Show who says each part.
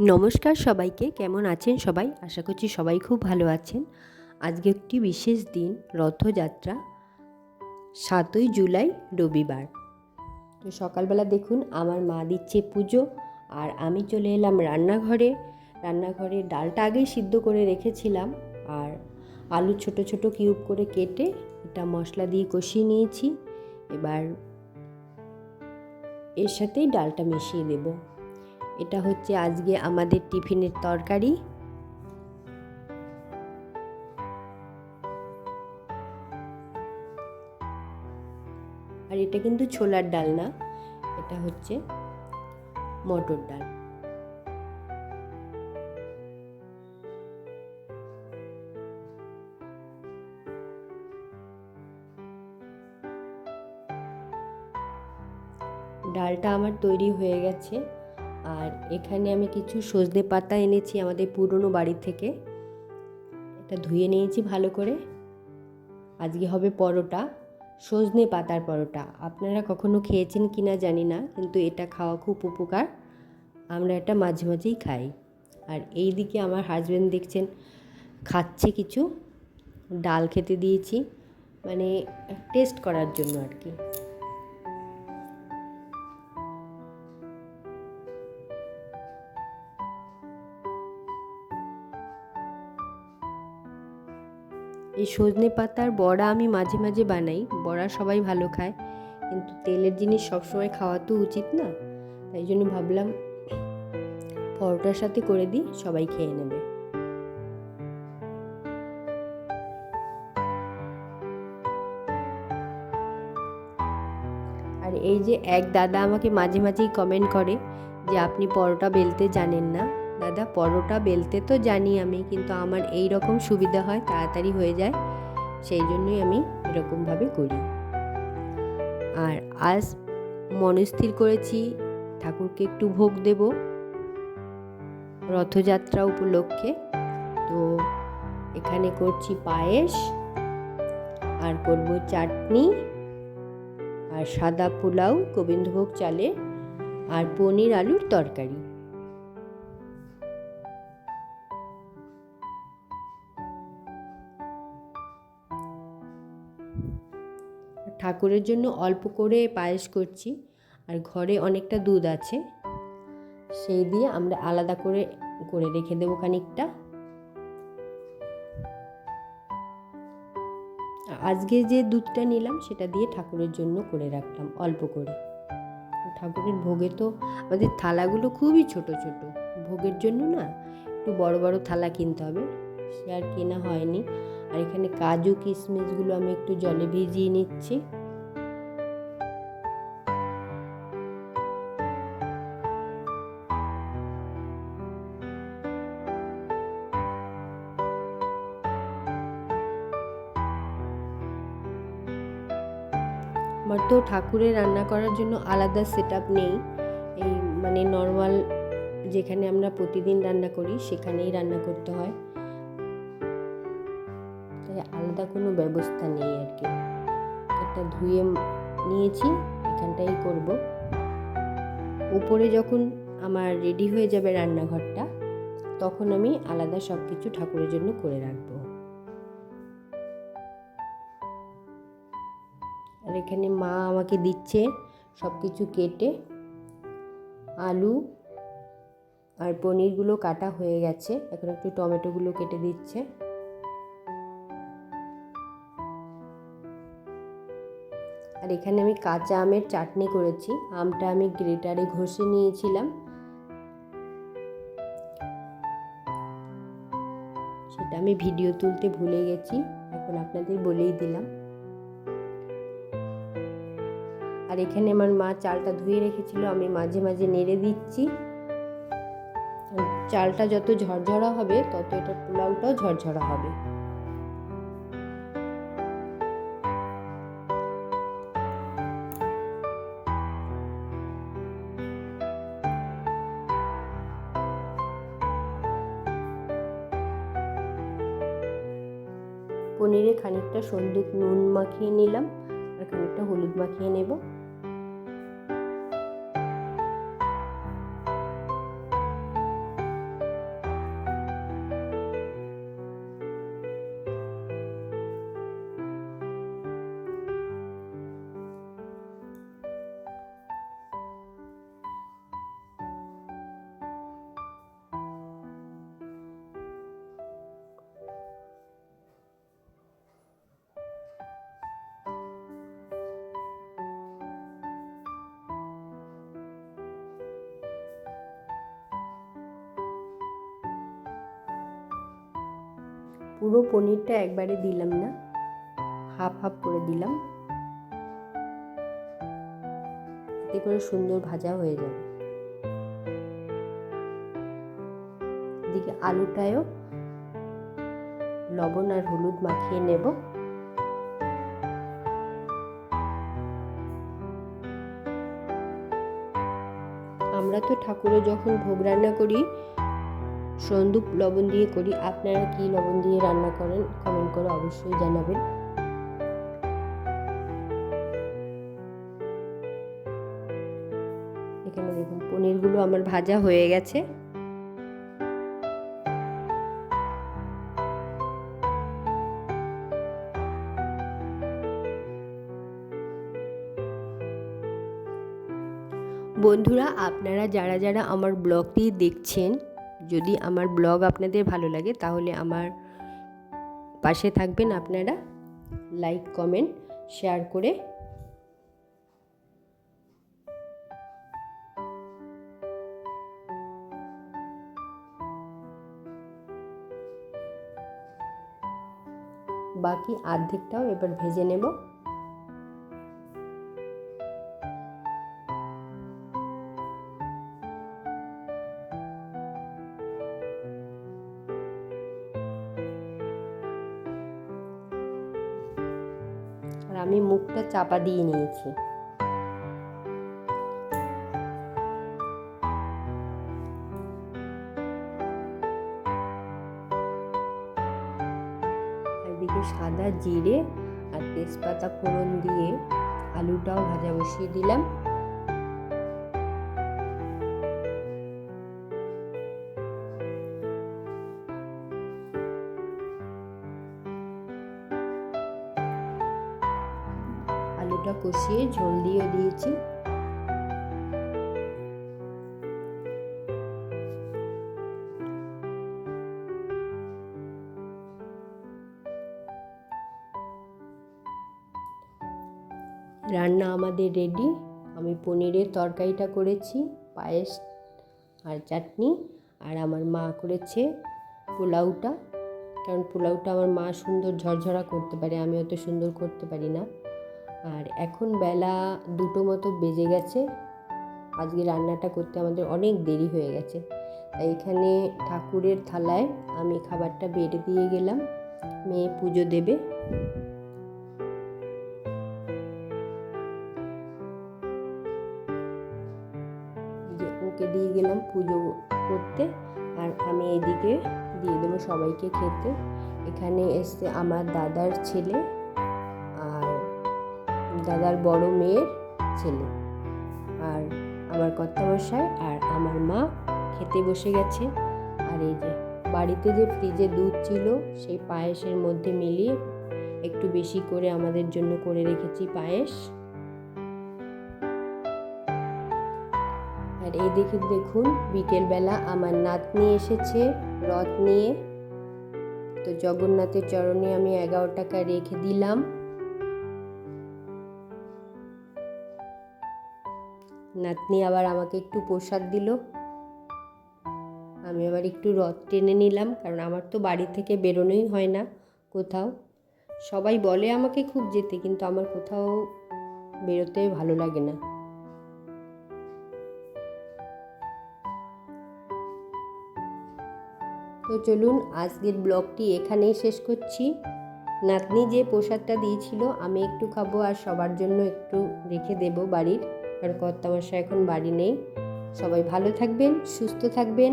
Speaker 1: নমস্কার সবাইকে, কেমন আছেন সবাই? আশা করছি সবাই খুব ভালো আছেন। আজকে একটি বিশেষ দিন, রথযাত্রা, সাতই জুলাই, রবিবার। তো সকালবেলা দেখুন, আমার মা দিচ্ছে পুজো আর আমি চলে এলাম রান্নাঘরে। রান্নাঘরে ডালটা আগেই সিদ্ধ করে রেখেছিলাম আর আলু ছোট ছোট কিউব করে কেটে এটা মশলা দিয়ে কষিয়ে নিয়েছি। এবার এর সাথেই ডালটা মিশিয়ে দেবো। এটা হচ্ছে আজকে আমাদের টিফিনের তরকারি। আর এটা কিন্তু ছোলার ডাল না, এটা হচ্ছে মটর ডাল। ডালটা আমার তৈরি হয়ে গেছে। আর এখানে আমি কিছু সজনে পাতা এনেছি আমাদের পুরনো বাড়ি থেকে। এটা ধুয়ে নিয়েছি ভালো করে। আজকে হবে পরোটা, সজনে পাতার পরোটা। আপনারা কখনো খেয়েছেন কি না জানি না, কিন্তু এটা খাওয়া খুব উপকার। আমরা এটা মাঝে মাঝেই খাই। আর এই দিকে আমার হাজব্যান্ড দেখছেন, খাচ্ছে কিছু। ডাল খেতে দিয়েছি। মানে টেস্ট করার জন্য আর কি। এই সজনে পাতার বড়া আমি মাঝে মাঝে বানাই। বড়া সবাই ভালো খায়। কিন্তু তেলের জিনিস সবসময় খাওয়া তো উচিত না। তাই জন্য ভাবলাম পরোটার সাথে করে দিই, সবাই খেয়ে নেবে। আর এই যে এক দাদা আমাকে মাঝে মাঝেই কমেন্ট করে যে, আপনি পরোটা বেলতে জানেন না। দাদা, পরোটা বেলতে তো জানি আমি, কিন্তু আমার এই রকম সুবিধা হয়, তাড়াতাড়ি হয়ে যায়। সেই জন্যই আমি এরকমভাবে করি। আর আজ মনস্থির করেছি, ঠাকুরকে একটু ভোগ দেব। রথযাত্রা উপলক্ষে। তো এখানে করছি পায়েস, আর করব চাটনি, আর সাদা পোলাও, গোবিন্দভোগ চালের, আর পনির আলুর তরকারি। ঠাকুরের জন্য অল্প করে পায়েস করছি, আর ঘরে অনেকটা দুধ আছে। সেই দিয়ে আমরা আলাদা করে করে রেখে দেবো খানিকটা। আজকে যে দুধটা নিলাম, সেটা দিয়ে ঠাকুরের জন্য করে রাখলাম অল্প করে। ঠাকুরের ভোগে তো আমাদের থালাগুলো খুবই ছোট ছোট। ভোগের জন্য না, একটু বড় বড় থালা কিনতে হবে। সে আর কেনা হয়নি। আর এখানে কাজু কিশমিশগুলো আমি একটু জলে ভিজিয়ে নিচ্ছি। আমার তো ঠাকুরের রান্না করার জন্য আলাদা সেট নেই। এই মানে নর্মাল যেখানে আমরা প্রতিদিন রান্না করি, সেখানেই রান্না করতে হয়। আলাদা কোনো ব্যবস্থা নেই আর কি। একটা ধুয়ে নিয়েছি, এখানটাই করব। উপরে যখন আমার রেডি হয়ে যাবে রান্নাঘরটা, তখন আমি আলাদা সব কিছু ঠাকুরের জন্য করে রাখব। আর এখানে মা আমাকে দিচ্ছে সব কিছু কেটে, আলু আর পনিরগুলো কাটা হয়ে গেছে। এখন একটু টমেটোগুলো কেটে দিচ্ছে। আর এখানে আমি কাঁচা আমের চাটনি করেছি। আমটা আমি গ্রেটারে ঘষে নিয়েছিলাম। সেটা আমি ভিডিও তুলতে ভুলে গেছি, এখন আপনাদের বলেই দিলাম। আর এখানে আমার মা চালটা ধুয়ে রেখেছিল, আমি মাঝে মাঝে নেড়ে দিচ্ছি। চালটা যত ঝরঝরা হবে, তত এটা পোলাওটাও ঝরঝরা হবে। পনিরে খানিকটা সন্দুক নুন মাখিয়ে নিলাম আর খানিকটা হলুদ মাখিয়ে নেব। পুরো পনিরটা একবারে দিলাম না। হাফ হাফ করে দিলাম। এতে করে সুন্দর ভাজা হয়ে যাবে। এদিকে আলুটায়ও লবণ আর হলুদ মাখিয়ে নেব। আমরা তো ঠাকুরে যখন ভোগ রান্না করি সন্দুপ লবণ দিয়ে করি। আপনারা কি লবণ দিয়ে রান্না করেন কমেন্ট করে অবশ্যই জানাবেন। এখানে দেখুন, পনিরগুলো আমার ভাজা হয়ে গেছে। বন্ধুরা, আপনারা যারা যারা আমার ব্লগটি দেখছেন যদি আমার ব্লগ আপনাদের ভালো লাগে, তাহলে আমার পাশে থাকবেন আপনারা। লাইক কমেন্ট শেয়ার করে। বাকি অর্ধেকটাও এবার ভেজে নেব। আর আমি মুখটা চাপা দিয়ে নিয়েছি। এদিকে সাদা জিরে আর তেজপাতা ফোড়ন দিয়ে আলুটাও ভাজা বসিয়ে দিলাম। কষিয়ে ঝোল দিয়ে দিয়েছি। রান্না আমাদের রেডি আমি পনিরের তরকারিটা করেছি, পায়েস আর চাটনি। আর আমার মা করেছে পোলাওটা। কারণ পোলাওটা আমার মা সুন্দর ঝরঝরা করতে পারে আমি অত সুন্দর করতে পারি না। আর এখন বেলা দুটো মতো বেজে গেছে। আজকে রান্নাটা করতে আমাদের অনেক দেরি হয়ে গেছে। তাই এখানে ঠাকুরের থালায় আমি খাবারটা বেড়ে দিয়ে গেলাম। মেয়ে পুজো দেবে। ওকে দিয়ে গেলাম পুজো করতে আর আমি এদিকে দিয়ে দেবো সবাইকে খেতে। এখানে এসছে আমার দাদার ছেলে। দাদার বড় মেয়ের ছেলে। আর আমার কর্তামশাই আর আমার মা খেতে বসে গেছে। আর এই যে বাড়িতে যে ফ্রিজে দুধ ছিল, সেই পায়েসের মধ্যে মিলিয়ে একটু বেশি করে আমাদের জন্য করে রেখেছি পায়েস। আর এই দেখে দেখুন, বিকেলবেলা আমার নাতনি এসেছে, রথ নিয়ে। তো জগন্নাথের চরণে আমি এগারো টাকা রেখে দিলাম। নাতনি আবার আমাকে একটু প্রসাদ দিল। আমি আবার একটু রথ টেনে নিলাম, কারণ আমার তো বাড়ি থেকে বেরোনোই হয় না কোথাও। সবাই বলে আমাকে খুব যেতে, কিন্তু আমার কোথাও বেরোতে ভালো লাগে না। তো চলুন, আজকের ব্লগটি এখানেই শেষ করছি। নাতনি যে প্রসাদটা দিয়েছিল, আমি একটু খাব আর সবার জন্য একটু রেখে দেব বাড়ির। আর কর্তামশা এখন বাড়ি নেই। সবাই ভালো থাকবেন সুস্থ থাকবেন।